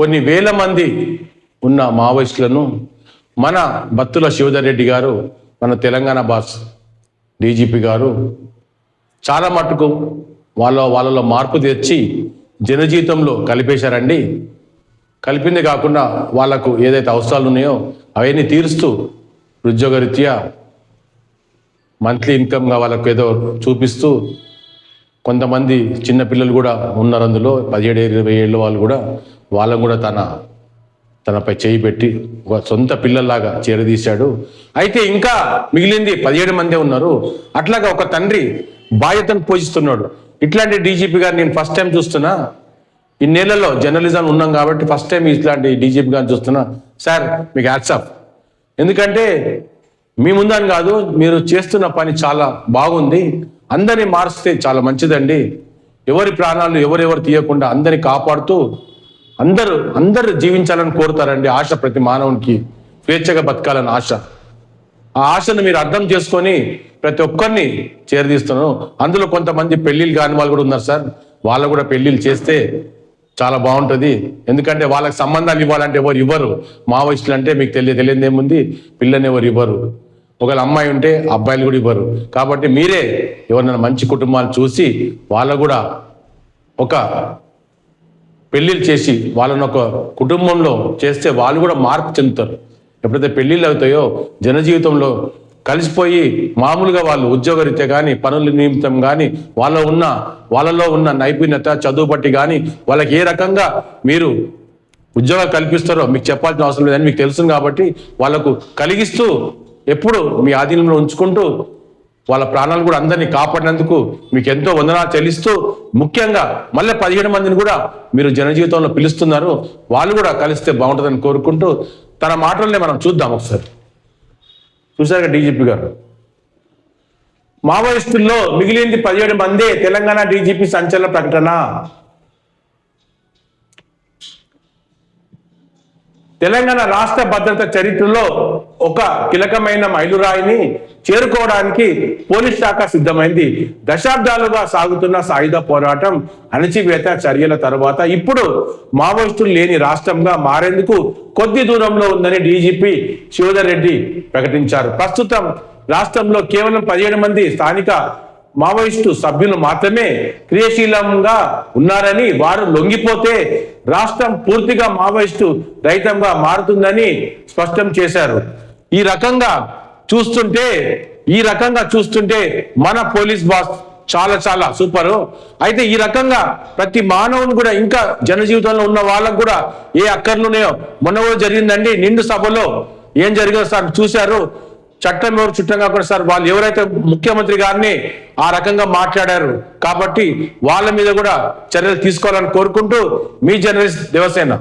కొన్ని వేల మంది ఉన్న మావోయిస్టులను మన బత్తుల శివధర్ రెడ్డి గారు మన తెలంగాణ బాస్ డీజీపీ గారు చాలా మటుకు వాళ్ళ వాళ్ళలో మార్పు తెచ్చి జనజీవితంలో కలిపేశారండి. కలిపింది కాకుండా వాళ్ళకు ఏదైతే అవసరాలు ఉన్నాయో అవన్నీ తీరుస్తూ ఉద్యోగరీత్యా మంత్లీ ఇన్కమ్గా వాళ్ళకు ఏదో చూపిస్తూ కొంతమంది చిన్నపిల్లలు కూడా ఉన్నారు అందులో. పదిహేడు ఇరవై ఏళ్ళ వాళ్ళు కూడా వాళ్ళకు కూడా తన తనపై చేయి పెట్టి ఒక సొంత పిల్లల్లాగా చేరదీశాడు. అయితే ఇంకా మిగిలింది పదిహేడు మందే ఉన్నారు. అట్లాగా ఒక తండ్రి బాధ్యతను పోషిస్తున్నాడు. ఇట్లాంటి డీజీపీ గారు నేను ఫస్ట్ టైం చూస్తున్నా. ఇన్నేళ్ళలో జర్నలిజం ఉన్నాం కాబట్టి ఫస్ట్ టైం ఇట్లాంటి డీజీపీ గారిని చూస్తున్నా. సార్ మీకు హ్యాట్సాప్ ఎందుకంటే మీ ముందని కాదు మీరు చేస్తున్న పని చాలా బాగుంది. అందరినీ మారిస్తే చాలా మంచిదండి. ఎవరి ప్రాణాలు ఎవరెవరు తీయకుండా అందరిని కాపాడుతూ అందరూ అందరూ జీవించాలని కోరుతారండి ఆశ ప్రతి మానవునికి. స్వేచ్ఛగా బతకాలని ఆశ. ఆ ఆశను మీరు అర్థం చేసుకొని ప్రతి ఒక్కరిని చేరదీస్తున్నాను. అందులో కొంతమంది పెళ్ళిళ్ళు కాని వాళ్ళు కూడా ఉన్నారు సార్. వాళ్ళు కూడా పెళ్ళిళ్ళు చేస్తే చాలా బాగుంటుంది. ఎందుకంటే వాళ్ళకి సంబంధాలు ఇవ్వాలంటే ఎవరు ఇవ్వరు. మావోయిస్టులు అంటే మీకు తెలియ తెలియదు ఏముంది పిల్లని ఎవరు ఇవ్వరు. ఒకవేళ అమ్మాయి ఉంటే అబ్బాయిలు కూడా ఇవ్వరు. కాబట్టి మీరే ఎవరైనా మంచి కుటుంబాలు చూసి వాళ్ళ కూడా ఒక పెళ్ళిళ్ళు చేసి వాళ్ళని ఒక కుటుంబంలో చేస్తే వాళ్ళు కూడా మార్పు చెందుతారు. ఎప్పుడైతే పెళ్ళిళ్ళు అవుతాయో జనజీవితంలో కలిసిపోయి మామూలుగా వాళ్ళు ఉద్యోగరీత్యా కానీ పనుల నిమిత్తం కానీ వాళ్ళ ఉన్న వాళ్ళలో ఉన్న నైపుణ్యత చదువు బట్టి కానీ వాళ్ళకి ఏ రకంగా మీరు ఉద్యోగాలు కల్పిస్తారో మీకు చెప్పాల్సిన అవసరం లేదని మీకు తెలుసు కాబట్టి వాళ్ళకు కలిగిస్తూ ఎప్పుడు మీ ఆధీనంలో ఉంచుకుంటూ వాళ్ళ ప్రాణాలు కూడా అందరినీ కాపాడినందుకు మీకు ఎంతో వందనాలు చెల్లిస్తూ ముఖ్యంగా మళ్ళీ పదిహేడు మందిని కూడా మీరు జనజీవితంలో పిలుస్తున్నారు. వాళ్ళు కూడా కలిస్తే బాగుంటుందని కోరుకుంటూ తన మాటల్ని మనం చూద్దాం ఒకసారి. చూసారుగా డీజీపీ గారు? మావోయిస్టుల్లో మిగిలింది పదిహేడు మందే తెలంగాణ డీజీపీ సంచలన ప్రకటన. తెలంగాణ రాష్ట్ర భద్రత చరిత్రలో ఒక కీలకమైన మైలురాయిని చేరుకోవడానికి పోలీస్ శాఖ సిద్ధమైంది. దశాబ్దాలుగా సాగుతున్న సాయుధ పోరాటం అణచివేత చర్యల తర్వాత ఇప్పుడు మావోయిస్టులు లేని రాష్ట్రంగా మారేందుకు కొద్ది దూరంలో ఉందని డీజీపీ శివధర్ రెడ్డి ప్రకటించారు. ప్రస్తుతం రాష్ట్రంలో కేవలం పదిహేడు మంది స్థానిక మావోయిస్టు సభ్యులు మాత్రమే క్రియాశీలంగా ఉన్నారని వారు లొంగిపోతే రాష్ట్రం పూర్తిగా మావోయిస్టు రహితంగా మారుతుందని స్పష్టం చేశారు. ఈ రకంగా చూస్తుంటే ఈ రకంగా చూస్తుంటే మన పోలీస్ బాస్ చాలా చాలా సూపర్. అయితే ఈ రకంగా ప్రతి మానవుని కూడా ఇంకా జనజీవితంలో ఉన్న వాళ్ళకు కూడా ఏ అక్కర్లున్నాయో మొన్న కూడా జరిగిందండి నిండు సభలో ఏం జరిగిందో సార్ చూశారు. చట్టం ఎవరు చుట్టం కాకుండా సార్ వాళ్ళు ఎవరైతే ముఖ్యమంత్రి గారిని ఆ రకంగా మాట్లాడారు కాబట్టి వాళ్ళ మీద కూడా చర్యలు తీసుకోవాలని కోరుకుంటూ మీ జర్నలిస్ట్ దేవసేన.